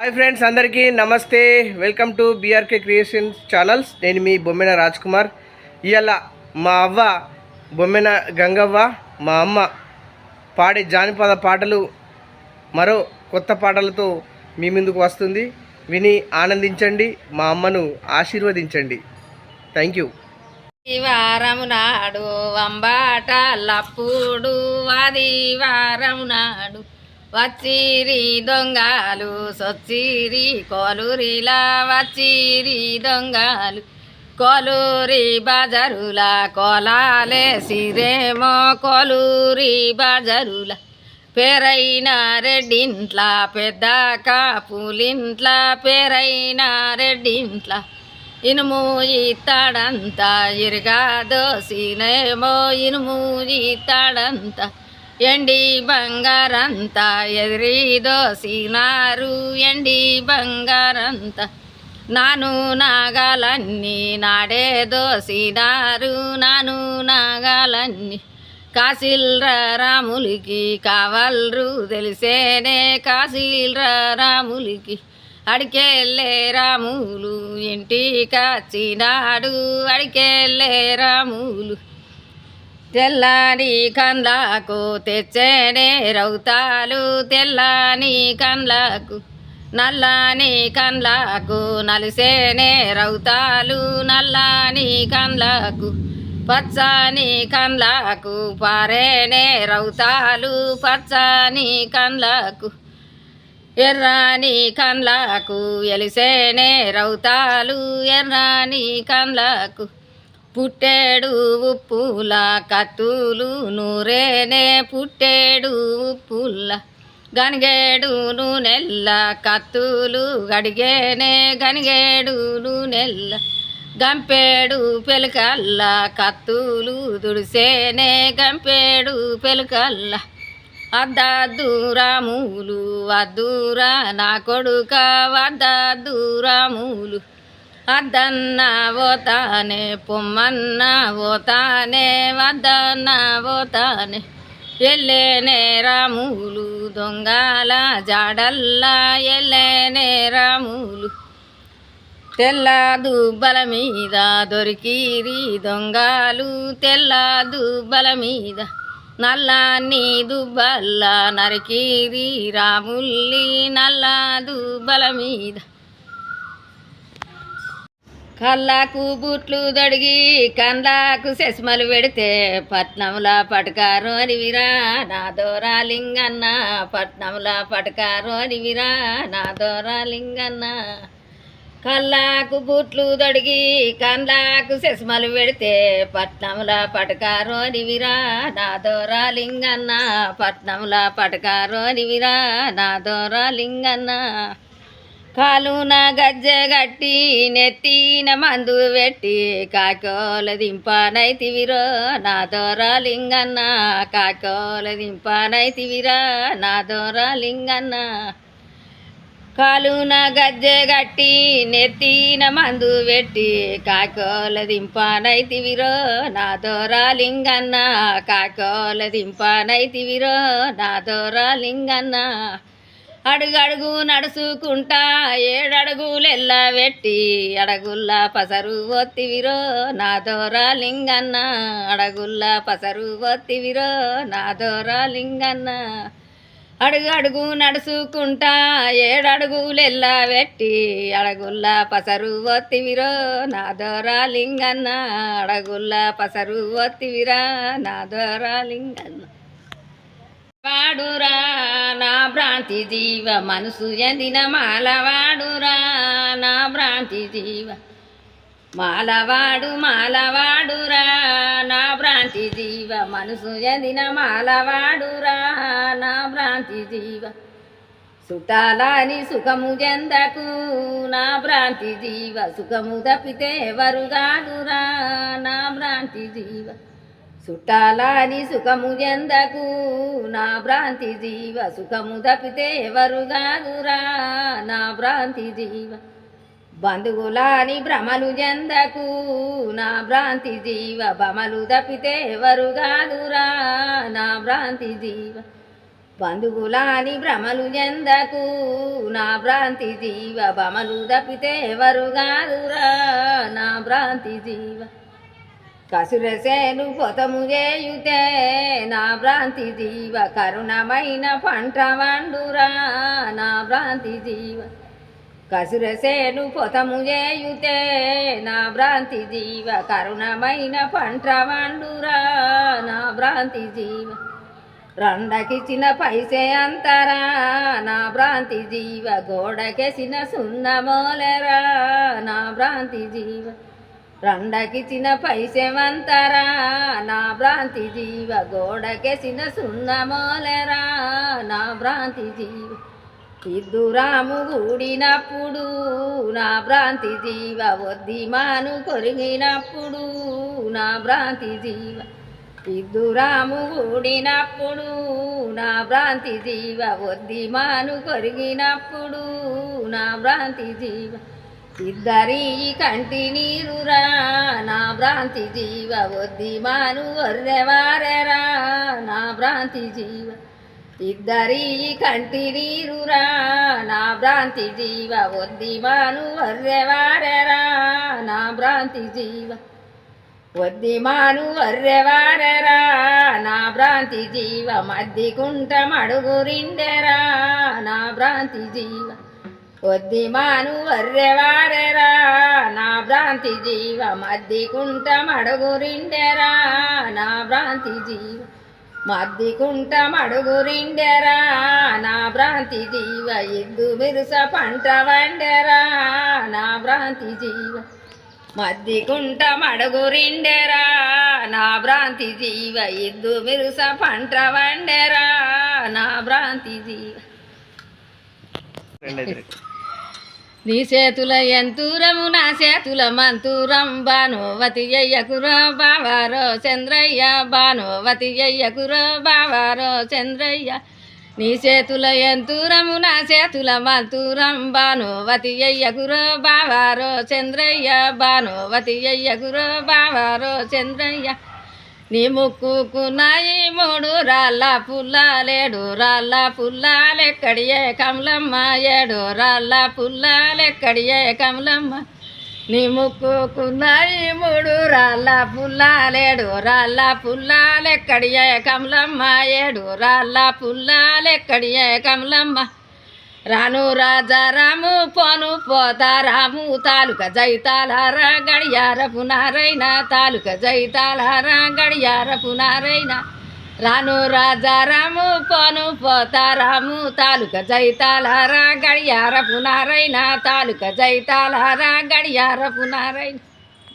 Hi friends అందరికీ నమస్తే. Welcome to BRK creations channels. నేను మీ బొమ్మెన రాజ్ కుమార్ ఇవాళ మా అవ్వ బొమ్మెన గంగవ్వ మా అమ్మ పాడే జానపద పాటలు మరో కొత్త పాటలతో మీ ముందుకు వస్తుంది. విని ఆనందించండి మా అమ్మను ఆశీర్వదించండి. థ్యాంక్ యూ వారము నాడు వంబాట లప్పుడు వారం నాడు వచ్చిరి దొంగలు సొచ్చిరి కొలురిలా వచ్చిరి దొంగలు. కొలూరి బజరులా కొలాలే సిరేమో కొలూరి బజరులా. పేరైన రెడ్డింట్ల పెద్ద కాపులింట్ల పేరైన రెడ్డింట్ల. ఇనుము ఇత్తడంత ఇరుగాదో సినేమో ఇనుము ఇత్తడంత. ఎండి బంగారంతా ఎదిరిదో ఎండి బంగారంతా నాను నాగాలన్నీ నాడే దోసినారు. నాను నాగాలన్నీ కాశీల్ర రాములికి కావల్రు తెలిసేనే కాశీల్ర రాములికి అడికెళ్ళే రాములు ఇంటికొచ్చినాడు అడికెళ్ళే రాములు తెల్లని కండ్లకు తెచ్చేనే రౌతాలు. తెల్లని కండ్లకు నల్లని కండ్లకు నలిసేనే రౌతాలు. నల్లని కండ్లకు పచ్చని కండ్లకు పారేనే రౌతాలు. పచ్చని కండ్లకు ఎర్రాని కండ్లకు ఎలిసేనే రౌతాలు. ఎర్రాని కండ్లకు పుట్టేడు ఉప్పుల కత్తులు నూరేనే పుట్టేడు ఉప్పుల గనిగేడు నూనెల్ల కత్తులు గడిగేనే గనిగేడు నూనెల్ల గంపేడు పెలుకల్ల కత్తులు దుడిసేనే గంపేడు పెలుకల్ల అద్దద్దు రాములు వద్దురా నా కొడుక వద్దద్దు రాములు తానే పోతానే తానే పోతానే తానే. ఎల్లేనే రాములు దొంగల జాడల్లా ఎల్లేనే రాములు. తెల్ల దుబ్బల మీద దొరికిరి దొంగలు తెల్ల దుబ్బల మీద నల్లాన్ని దుబ్బల్లా నరికిరి రాముల్లి నల్ల దుబ్బల మీద కళ్ళకు బుట్లు దొడిగి కండ్లకు సెస్మలు పెడితే పట్నంలా పటకారు అనివిరా నా దోరాలింగన్న పట్నంలా పటకారు అనివిరా నా దోరాలింగన్న కళ్ళకు బుట్లు దొడిగి కండ్లకు సెస్మలు పెడితే పట్నంలా పటకారు అనివిరా నా దోరాలింగన్న పట్నంలా పటకారు అనివిరా నా దోరాలింగన్న కాలున గజ్జగట్టి నెత్తిన మందు పెట్టి కాకోల దింపానైతివిరో నా దోరాలింగన్న కాకోల దింపానైతివిరా నా దోరాలింగన్న కాలున గజ్జగట్టి నెత్తిన మందు పెట్టి కాకోల దింపానైతివిరో నా దోరాలింగన్న కాకోల దింపానైతివిరో నా దోరాలింగన్న అడుగడుగు నడుచుకుంటా ఏడడుగులెల్లా పెట్టి అడగుల్లా పసరు ఒత్తివిరో నా దోరాలింగన్న అడగుల్లా పసరు ఒత్తివిరో నా దోరా లింగన్న. అడుగడుగు నడుచుకుంటా ఏడడుగులెల్లా పెట్టి అడగుల్లా పసరు ఒత్తివిరో నా దోరాలింగన్న అడగుల్లా పసరు ఒత్తివిరా నా దోరాలింగన్న వాడురా నా భ్రాంతి జీవ మనసు ఎందిన మాలవాడురా నా భ్రాంతి జీవ మాలవాడు మాలవాడురా నా భ్రాంతి జీవ మనసు ఎందిన మాలవాడురా నా భ్రాంతి జీవ సుతాలని సుఖము జందకు నా భ్రాంతి జీవ సుఖము తప్పితే ఎవరుగాదురా నా భ్రాంతి జీవ చుట్టాలని సుఖము ఎందకు? నా భ్రాంతి జీవ సుఖము తప్పితే ఎవరు కాదురా? నా భ్రాంతి జీవ బంధువులాని భ్రమలు జందకు? నా భ్రాంతి జీవ భమలు తప్పితే ఎవరు కాదురా? నా భ్రాంతి జీవ బంధువులాని భ్రమలు ఎందకు నా భ్రాంతి జీవ భమలు తప్పితే ఎవరు కాదురా? నా భ్రాంతి జీవ కసురసేను పొతము చేయుతే నా భ్రాంతి జీవ కరుణమైన పంట వండురా. నా భ్రాంతి జీవ కసురసేను పొతము చేయుతే నా భ్రాంతి జీవ కరుణమైన పంట వండురా. నా భ్రాంతి జీవ రండకిచ్చిన పైసే అంతరా. నా భ్రాంతి జీవ గోడకెసిన సున్నమోలరా నా భ్రాంతి జీవ రండకిచ్చిన పైసెమంతరా? నా భ్రాంతి జీవ గోడకెసిన సున్నమోలరా? నా భ్రాంతి జీవ ఇద్దురాము గూడినప్పుడు నా భ్రాంతి జీవ వద్దిమాను కొరిగినప్పుడు నా భ్రాంతి జీవ ఇద్దురాము గూడినప్పుడు నా భ్రాంతి జీవ వద్దిమాను కొరిగినప్పుడు నా భ్రాంతి జీవ ఇద్దరి కంటి నీరురా నా భ్రాంతి జీవ వద్దిమాను వర్రెవారెరా నా భ్రాంతి జీవ. ఇద్దరి కంటి నీరురా నా భ్రాంతి జీవ వద్దిమాను వర్రెవారెరా నా భ్రాంతి జీవ. వద్దిమాను వర్రెవారెరా నా భ్రాంతి జీవ మద్దికుంట మడుగురిండెరా నా భ్రాంతి జీవ. వద్దిమాను వర్రెవారెరా నా భ్రాంతి జీవ మద్దికుంట మడుగురిండెరా నా భ్రాంతి జీవ మద్దికుంట మడుగురిండెరా నా భ్రాంతి జీవ ఇద్దు మిరుస పంట వండెరా నా భ్రాంతి జీవ మద్దికుంట మడుగురిండెరా నా భ్రాంతి జీవ ఇద్దు మిరుస పంట వండెరా నా భ్రాంతి జీవ రెండైదు నీ చేతుల ఎంతూరము నా చేతుల మంతూరం. బానోవతి అయ్యకురో బావారో చంద్రయ్య బానోవతి అయ్యకురో బావారో చంద్రయ్య. నీ చేతుల ఎంతూరము నా చేతుల మంతూరం. బానోవతి అయ్యకురో బావారో చంద్రయ్య బానోవతి అయ్యకురో బావారో చంద్రయ్య. నీ ముక్కుకు నాయి మూడు రాళ్ళ పుల్లాలేడు రాళ్ళ పుల్లాలెక్కడియే కమలమ్మ ఏడు రాళ్ళ పుల్లాలెక్కడియే కమలమ్మ. నీ ముక్కుకు నాయి మూడు రాళ్ళ పుల్లాలేడు రాళ్ళ పుల్లాలెక్కడియే కమలమ్మ ఏడు రాళ్ళ పుల్లాలెక్కడియే కమలమ్మ. రాను రాజా రాము పోను పోతా రాము తాలూక జైతాలార గడియార పునారైన తాలూక జైతాలార గడియార పునారైన. రాను రాజా రాము పోను పోతా రాము తాలూక జైతాలార గడియార పునారైన తాలూక జైతాలార గడియార పునారైన.